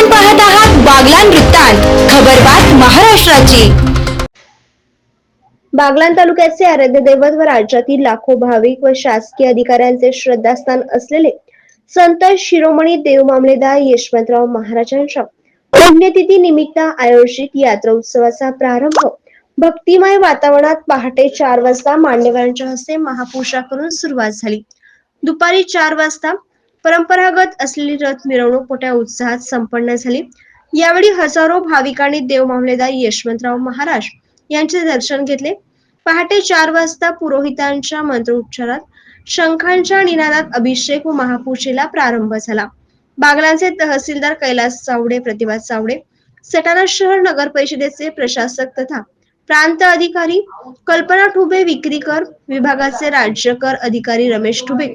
आपण पाहत आहात बागलान वृत्तांत. खबरबात महाराष्ट्राची. बागलान तालुक्याचे आराध्य दैवत व राज्यातील लाखो भाविक व शासकीय अधिकाऱ्यांचे श्रद्धास्थान असलेले संत शिरोमणी देव मामलेदार यशवंतराव महाराजांच्या पुण्यतिथी निमित्त आयोजित यात्रा उत्सवाचा प्रारंभ भक्तिमय वातावरणात पहाटे चार वाजता मान्यवरांच्या हस्ते महापुरुषाकडून करून सुरुवात झाली. दुपारी चार वाजता परंपरागत असलेली रथ मिरवणूक मोठ्या उत्साहात संपन्न झाली. यावेळी हजारो भाविकांनी देव मामलेदार यशवंतराव महाराज यांचे दर्शन घेतले. पहाटे चार वाजता पुरोहितांच्या मंत्रोच्चारात शंखांच्या निनादात अभिषेक व महापूजेला प्रारंभ झाला. बागलांचे तहसीलदार कैलास चावडे प्रतिभा चावडे सटाणा शहर नगर परिषदेचे प्रशासक तथा प्रांत अधिकारी कल्पना ठुबे विक्रीकर विभागाचे राज्यकर अधिकारी रमेश ठुबे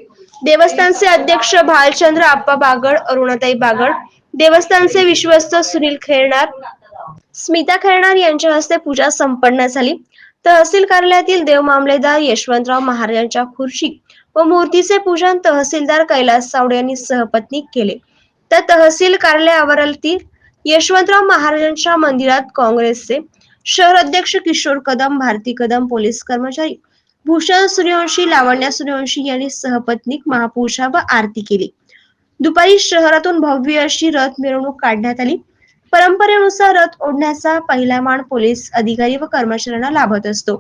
देवस्थानचे अध्यक्ष भालचंद्र आप्पा बागड अरुणाताई बागड देवस्थानचे विश्वस्त सुनील खेळणार स्मिता खेळणार यांच्या हस्ते पूजा संपन्न झाली. तहसील कार्यालयातील देव मामलेदार यशवंतराव महाराजांच्या खुर्ची व मूर्तीचे पूजन तहसीलदार कैलास सावडे यांनी सहपत्नी केले. तर तहसील कार्यालय आवारातील यशवंतराव महाराजांच्या मंदिरात काँग्रेसचे शहर अध्यक्ष किशोर कदम भारती कदम पोलीस कर्मचारी भूषण सूर्यवंशी लावण्या सूर्यवंशी यांनी सहपत्नीक महापुरुषा व आरती केली. दुपारी शहरातून भव्य अशी रथ मिरवणूक काढण्यात आली. परंपरेनुसार रथ ओढण्याचा पहिला मान पोलीस अधिकारी व कर्मचाऱ्यांना लाभत असतो.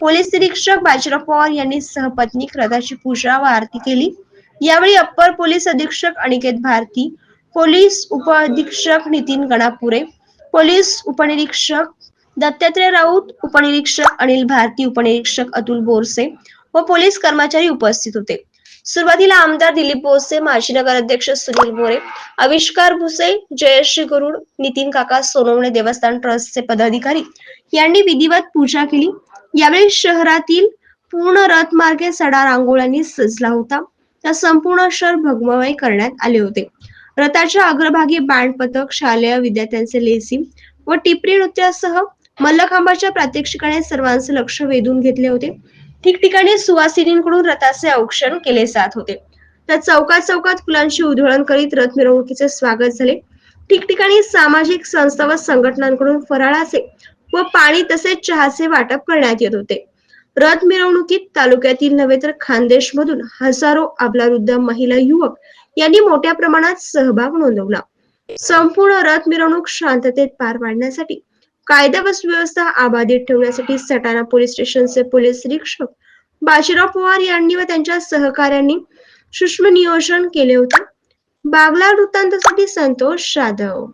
पोलीस निरीक्षक बाजीराव पवार यांनी सहपत्नीक रथाची पूजा व आरती केली. यावेळी अप्पर पोलीस अधीक्षक अनिकेत भारती पोलीस उपअधीक्षक नितीन गणापुरे पोलीस उपनिरीक्षक दत्तात्रय राऊत उपनिरीक्षक अनिल भारती उपनिरीक्षक अतुल बोरसे व पोलीस कर्मचारी उपस्थित होते. सुरुवातीला आमदार दिलीप बोरसे माजी नगराध्यक्ष सुनील मोरे आविष्कार भुसे जयश्री गरुड नितीन काका सोनवणे देवस्थान ट्रस्टचे पदाधिकारी यांनी विधिवत पूजा केली. यावेळी शहरातील पूर्ण रथ मार्गे सडा रांगोळ्यांनी सजला होता. त्या संपूर्ण शहर भगममय करण्यात आले होते. रथाच्या अग्रभागी बँड पथक शालेय विद्यार्थ्यांचे लेझिम व टिपरी नृत्यासह मल्लखांबाच्या प्रात्यक्षिकाने सर्वांचे लक्ष वेधून घेतले होते. ठिकठिकाणी सुवासिनींकडून रथाचे औक्षण केले जात होते. तर चौकात चौकात फुलांची उधळण करीत रथ मिरवणुकीचे स्वागत झाले. ठिकठिकाणी सामाजिक संस्था व संघटनांकडून फराळाचे व पाणी तसेच चहाचे वाटप करण्यात येत होते. रथ मिरवणुकीत तालुक्यातील नव्हे तर खानदेश मधून हजारो अबलावृद्ध महिला युवक यांनी मोठ्या प्रमाणात सहभाग नोंदवला. संपूर्ण रथ मिरवणूक शांततेत पार पाडण्यासाठी कायदा व सुव्यवस्था अबाधित ठेवण्यासाठी सटाणा पोलीस स्टेशनचे पोलीस निरीक्षक बाजीराव पवार यांनी व त्यांच्या सहकाऱ्यांनी सूक्ष्म नियोजन केले होते. बागला वृत्तांतासाठी संतोष जाधव.